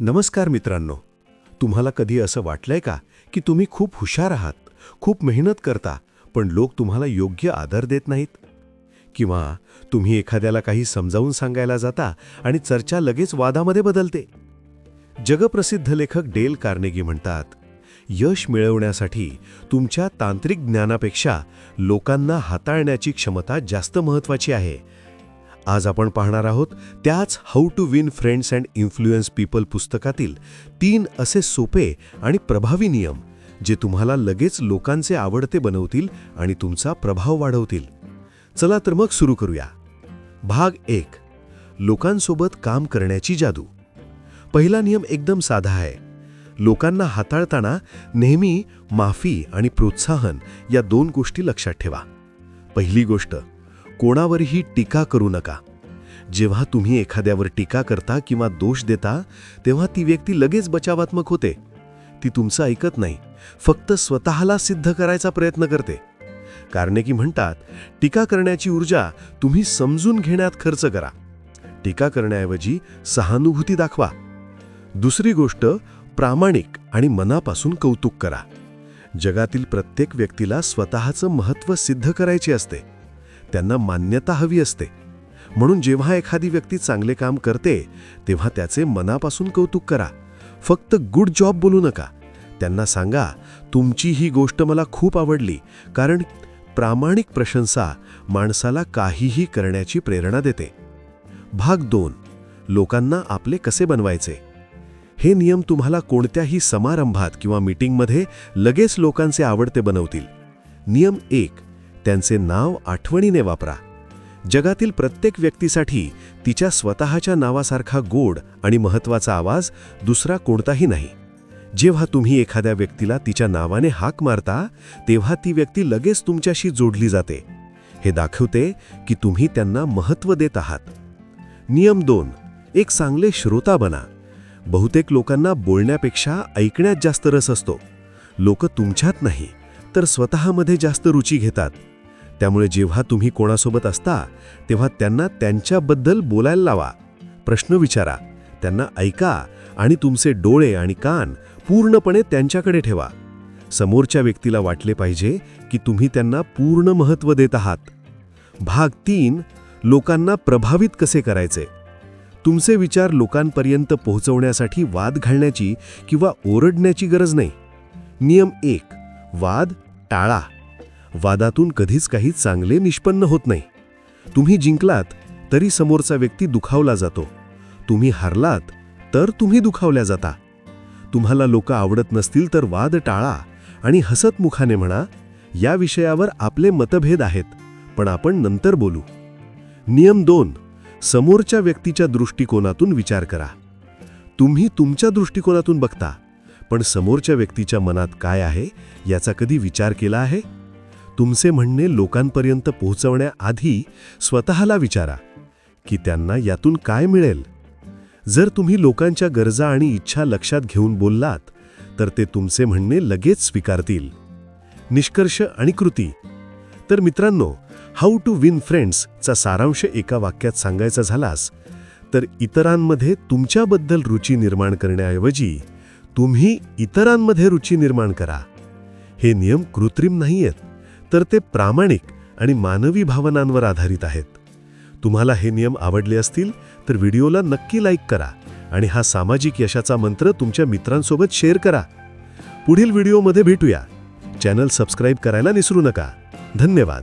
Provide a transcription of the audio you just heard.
नमस्कार मित्रांनो. तुम्हाला कधी असं वाटलंय का की तुम्ही खूप हुशार आहात खूप मेहनत करता पण लोक तुम्हाला योग्य आदर देत नाहीत? किंवा तुम्ही एखाद्याला काही समजावून सांगायला जाता आणि चर्चा लगेच वादामध्ये बदलते? जगप्रसिद्ध लेखक डेल कार्नेगी म्हणतात यश मिळवण्यासाठी तुमच्या तांत्रिक ज्ञानापेक्षा लोकांना हाताळण्याची क्षमता जास्त महत्वाची आहे. आज आपण पाहणार आहोत त्याच how to win friends and influence people पुस्तकातील तीन असे सोपे आणि प्रभावी नियम जे तुम्हाला लगेच लोकांचे आवडते बनवतील आणि तुमचा प्रभाव वाढवतील. चला तर मग सुरू करूया. भाग एक लोकांसोबत काम करण्याची जादू. पहिला नियम एकदम साधा आहे. लोकांना हाताळताना नेहमी माफी आणि प्रोत्साहन या दोन गोष्टी लक्षात ठेवा. पहिली गोष्ट कोणावरही टीका करू नका. जेव्हा तुम्ही एखाद्यावर टीका करता किंवा दोष देता तेव्हा ती व्यक्ती लगेच बचावात्मक होते. ती तुमचं ऐकत नाही फक्त स्वतःला सिद्ध करायचा प्रयत्न करते. कार्नेकी म्हणतात टीका करण्याची ऊर्जा तुम्ही समजून घेण्यात खर्च करा. टीका करण्याऐवजी सहानुभूती दाखवा. दुसरी गोष्ट प्रामाणिक आणि मनापासून कौतुक करा. जगातील प्रत्येक व्यक्तीला स्वतःचं महत्त्व सिद्ध करायचे असते. त्यांना मान्यता हवी असते. म्हणून जेव्हा एखादी व्यक्ती चांगले काम करते तेव्हा त्याचे मनापासून कौतुक करा. फक्त गुड जॉब बोलू नका. त्यांना सांगा तुमची ही गोष्ट मला खूप आवडली कारण प्रामाणिक प्रशंसा माणसाला काहीही करण्याची प्रेरणा देते. भाग दोन. लोकांना आपले कसे बनवायचे? हे नियम तुम्हाला कोणत्याही समारंभात किंवा मीटिंगमध्ये लगेच लोकांचे आवडते बनवतील. नियम एक. त्यांचे नाव आठवणीने वापरा. जगातील प्रत्येक व्यक्तीसाठी तिच्या स्वतःच्या नावासारखा गोड आणि महत्त्वाचा आवाज दुसरा कोणताही नाही. जेव्हा तुम्ही एखाद्या व्यक्तीला तिच्या नावाने हाक मारता तेव्हा ती व्यक्ती लगेच तुमच्याशी जोडली जाते. हे दाखवते की तुम्ही त्यांना महत्त्व देत आहात. नियम दोन. एक चांगले श्रोता बना. बहुतेक लोकांना बोलण्यापेक्षा ऐकण्यात जास्त रस असतो. लोक तुमच्यात नाही तर स्वतःमध्ये जास्त रुची घेतात. त्यामुळे जेव्हा तुम्ही कोणासोबत असता तेव्हा त्यांना त्यांच्याबद्दल बोलायला लावा. प्रश्न विचारा. त्यांना ऐका आणि तुमचे डोळे आणि कान पूर्णपणे त्यांच्याकडे ठेवा. समोरच्या व्यक्तीला वाटले पाहिजे की तुम्ही त्यांना पूर्ण महत्त्व देत आहात. भाग तीन लोकांना प्रभावित कसे करायचे? तुमचे विचार लोकांपर्यंत पोहोचवण्यासाठी वाद घालण्याची किंवा ओरडण्याची गरज नाही. नियम एक वाद टाळा. वादातून कधीच काही चांगले निष्पन्न होत नाही. तुम्ही जिंकलात तरी समोरचा व्यक्ती दुखावला जातो. तुम्ही हारलात तर तुम्ही दुखावल्या जाता. तुम्हाला लोक आवडत नसतील तर वाद टाळा आणि हसत मुखाने म्हणा या विषयावर आपले मतभेद आहेत पण आपण नंतर बोलू. नियम दोन समोरच्या व्यक्तीच्या दृष्टिकोनातून विचार करा. तुम्ही तुमच्या दृष्टिकोनातून बघता पण समोरच्या व्यक्तीच्या मनात काय आहे याचा कधी विचार केला आहे? तुमचे म्हणणे लोकांपर्यंत पोहोचवण्याआधी स्वतःला विचारा की त्यांना यातून काय मिळेल. जर तुम्ही लोकांच्या गरजा आणि इच्छा लक्षात घेऊन बोललात तर ते तुमचे म्हणणे लगेच स्वीकारतील. निष्कर्ष आणि कृती. तर मित्रांनो हाऊ टू विन फ्रेंड्सचा सारांश एका वाक्यात सांगायचा झालास तर इतरांमध्ये तुमच्याबद्दल रुची निर्माण करण्याऐवजी तुम्ही इतरांमध्ये रुची निर्माण करा. हे नियम कृत्रिम नाही आहेत तर ते प्रामाणिक आणि मानवी भावनांवर आधारित आहेत. तुम्हाला हे नियम आवडले असतील तर व्हिडिओला नक्की लाईक करा आणि हा सामाजिक यशाचा मंत्र तुमच्या मित्रांसोबत शेअर करा. पुढील व्हिडिओमध्ये भेटूया. चॅनल सबस्क्राईब करायला विसरू नका. धन्यवाद.